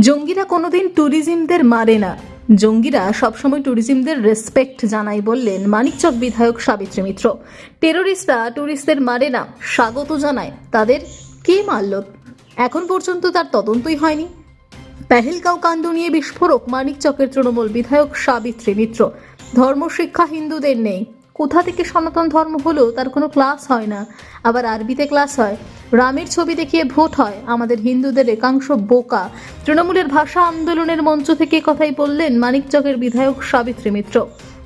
জঙ্গিরা কোনোদিন ট্যুরিজমদের মারে না। জঙ্গিরা সবসময় ট্যুরিজমদের রেসপেক্ট জানায় বললেন মানিকচক বিধায়ক সাবিত্রী মিত্র। টেরোরিস্টরা ট্যুরিস্টদের মারে না, স্বাগত জানায়। তাদের কে মারল? এখন পর্যন্ত তার তদন্তই হয়নি। পেহেলগাঁও কাণ্ড নিয়ে বিস্ফোরক মানিকচকের তৃণমূল বিধায়ক সাবিত্রী মিত্র। ধর্মশিক্ষা হিন্দুদের নেই। কোথা থেকে সনাতন ধর্ম হলো তার কোনো ক্লাস হয় না। আবার আরবিতে ক্লাস হয়, রামের ছবি দেখিয়ে ভোট হয়, আমাদের হিন্দুদের একাংশ বোকা। তৃণমূলের ভাষা আন্দোলনের মঞ্চ থেকে কথাই বললেন মানিকচকের বিধায়ক সাবিত্রী মিত্র।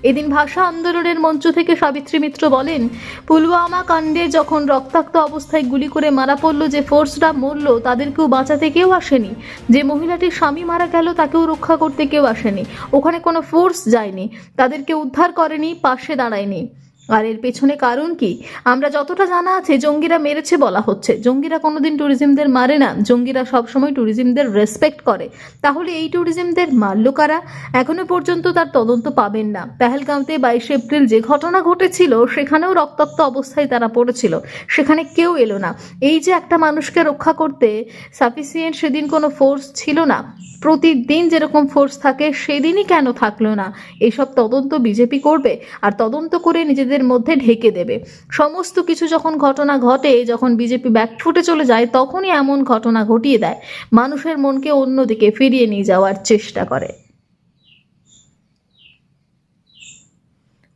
এদিন ভাষা আন্দোলনের মঞ্চ থেকে সাবিত্রী মিত্র বলেন, পুলওয়ামা কাণ্ডে যখন রক্তাক্ত অবস্থায় গুলি করে মারা পড়ল যে ফোর্সরা মরল, তাদেরকেও বাঁচাতে কেউ আসেনি। যে মহিলাটির স্বামী মারা গেল, তাকেও রক্ষা করতে কেউ আসেনি। ওখানে কোনো ফোর্স যায়নি। তাদেরকে উদ্ধার করেনি, পাশে দাঁড়ায়নি। আর এর পেছনে কারণ কি? আমরা যতটা জানা আছে, জঙ্গিরা মেরেছে বলা হচ্ছে। জঙ্গিরা কোনোদিন ট্যুরিজমদের মারে না। জঙ্গিরা সবসময় ট্যুরিজমদের রেসপেক্ট করে। তাহলে এই ট্যুরিজমদের মারল কারা? এখনও পর্যন্ত তার তদন্ত পাবেন না। পেহেলগাঁওতে বাইশে এপ্রিল যে ঘটনা ঘটেছিল, সেখানেও রক্তাক্ত অবস্থায় তারা পড়েছিল। সেখানে কেউ এলো না। এই যে একটা মানুষকে রক্ষা করতে সাফিসিয়েন্ট সেদিন কোনো ফোর্স ছিল না। প্রতিদিন যেরকম ফোর্স থাকে, সেদিনই কেন থাকল না? এসব তদন্ত বিজেপি করবে। আর তদন্ত করে নিজেদের মধ্যে ঢেকে দেবে। সমস্ত কিছু যখন ঘটনা ঘটে, যখন বিজেপি ব্যাকফুটে চলে যায়, তখনই এমন ঘটনা ঘটিয়ে দেয়। মানুষের মনকে অন্যদিকে ফিরিয়ে নিয়ে যাওয়ার চেষ্টা করে।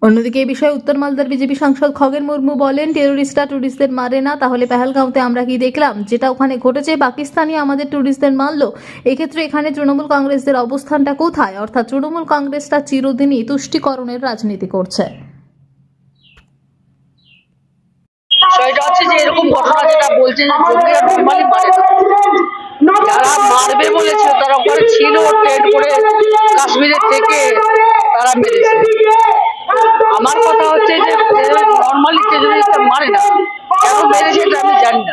অন্যদিকে এই বিষয়ে উত্তর মালদার বিজেপি সাংসদ খগেন মুর্মু বলেন, টেরোরিস্টরা ট্যুরিস্টদের মারে না, তাহলে পেহেলগাঁওতে আমরা কি দেখলাম? যেটা ওখানে ঘটেছে, পাকিস্তানি আমাদের ট্যুরিস্টদের মারলো। এক্ষেত্রে এখানে তৃণমূল কংগ্রেসদের অবস্থানটা কোথায়? অর্থাৎ তৃণমূল কংগ্রেসটা চিরদিনই তুষ্টিকরণের রাজনীতি করছে। বিষয়টা হচ্ছে যে এরকম ঘটনা যেটা বলছে যে জঙ্গিরা নর্মালি মারে যারা মারবে বলেছে তারা ওখানে ছিল ট্রেড করে কাশ্মীরের থেকে তারা মেরেছে। আমার কথা হচ্ছে যে নর্মালি যদি মারে না কেন মেরেছে এটা আমি জানি না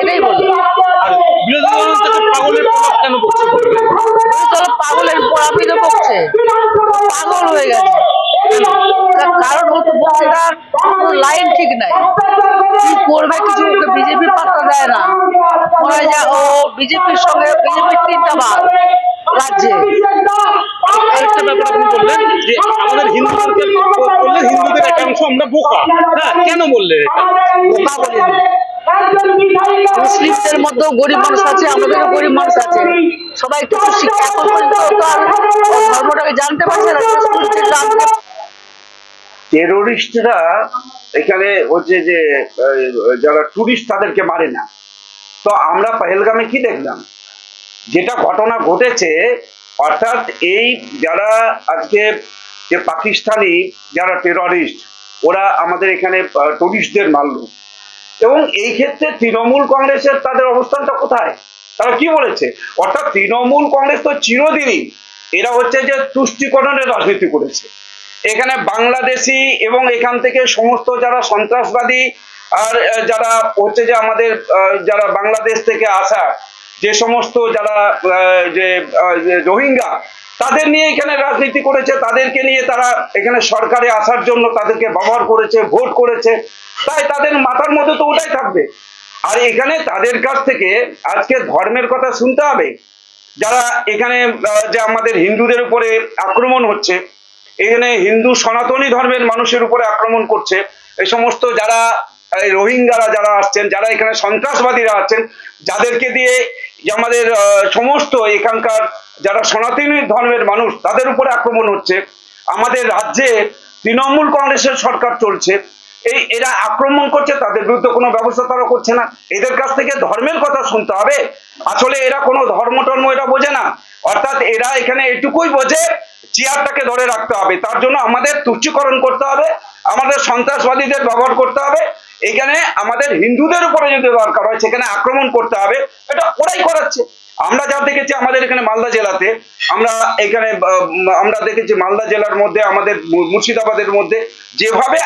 এটাই বললাম আর বিরোধী দল তাকে পাগলের প্রভাব কেন করছে তারা পাগলের পড়াপিতে বকছে পাগল হয়ে গেছে তার কারণ হতো বলছে তার কোনো লাইন ঠিক নাই কি করবে কিছু ওকে বিজেপি পাত্তা দেয় না যে ও বিজেপির সঙ্গে বিজেপির তিনটা ভাগ রাজ্যে। আরেকটা ব্যাপার আপনি বললেন যে আমাদের হিন্দুদেরকে বললেন হিন্দুদের একাংশ আমরা বোকা। হ্যাঁ কেন বললেন বোকা বলিনি মুসলিমদের মধ্যেও গরিব মানুষ আছে আমাদেরও গরিব মানুষ আছে। সবাই একটু শিক্ষা এখন পর্যন্ত তো ধর্মটাকে জানতে পারছে না টেরোরিস্টরা এখানে হচ্ছে যে যারা টুরিস্ট তাদেরকে মারে না। তো আমরা পহেলগামে কি দেখলাম? যেটা ঘটনা ঘটেছে, অর্থাৎ এই যারা আজকে যে পাকিস্তানি, যারা টেররিস্ট ওরা আমাদের এখানে টুরিস্টদের মারলো। এবং এই ক্ষেত্রে তৃণমূল কংগ্রেসের তাদের অবস্থানটা কোথায়? তারা কি বলেছে? অর্থাৎ তৃণমূল কংগ্রেস তো চিরদিনই এরা হচ্ছে যে তুষ্টিকরণের রাজনীতি করেছে। এখানে বাংলাদেশি এবং এখান থেকে সমস্ত যারা সন্ত্রাসবাদী আর যারা হচ্ছে যে আমাদের যারা বাংলাদেশ থেকে আসা, যে সমস্ত যারা যে রোহিঙ্গা, তাদের নিয়ে এখানে রাজনীতি করেছে, তাদেরকে নিয়ে তারা এখানে সরকারে আসার জন্য তাদেরকে ব্যবহার করেছে, ভোট করেছে। তাই তাদের মাথার মধ্যে তো ওটাই থাকবে। আর এখানে তাদের কাছ থেকে আজকে ধর্মের কথা শুনতে হবে। যারা এখানে যে আমাদের হিন্দুদের উপরে আক্রমণ হচ্ছে, এখানে হিন্দু সনাতনী ধর্মের মানুষের উপরে আক্রমণ করছে এই সমস্ত যারা রোহিঙ্গারা যারা আসছেন, যারা এখানে সন্ত্রাসবাদীরা আছেন, যাদেরকে দিয়ে আমাদের সমস্ত এখানকার যারা সনাতনী ধর্মের মানুষ, তাদের উপরে আক্রমণ হচ্ছে। আমাদের রাজ্যে তৃণমূল কংগ্রেসের সরকার চলছে। এই, এরা আক্রমণ করছে, তাদের বিরুদ্ধে কোনো ব্যবস্থা তারা করছে না। এদের কাছ থেকে ধর্মের কথা শুনতে হবে। আসলে এরা কোনো ধর্ম টর্ম এরা বোঝে না। অর্থাৎ এরা এখানে এটুকুই বোঝে, চেয়ারটাকে ধরে রাখতে হবে। তার জন্য আমাদের তুচ্ছীকরণ করতে হবে, আমাদের সন্ত্রাসবাদীদের ব্যবহার করতে হবে। এখানে আমাদের হিন্দুদের উপরে যদি দরকার হয়, সেখানে আক্রমণ করতে হবে, এটা ওরাই করাচ্ছে। আমরা যা দেখেছি আমাদের এখানে মালদা জেলাতে, আমরা এখানে আমরা দেখেছি মালদা জেলার মধ্যে, আমাদের মুর্শিদাবাদের মধ্যে যেভাবে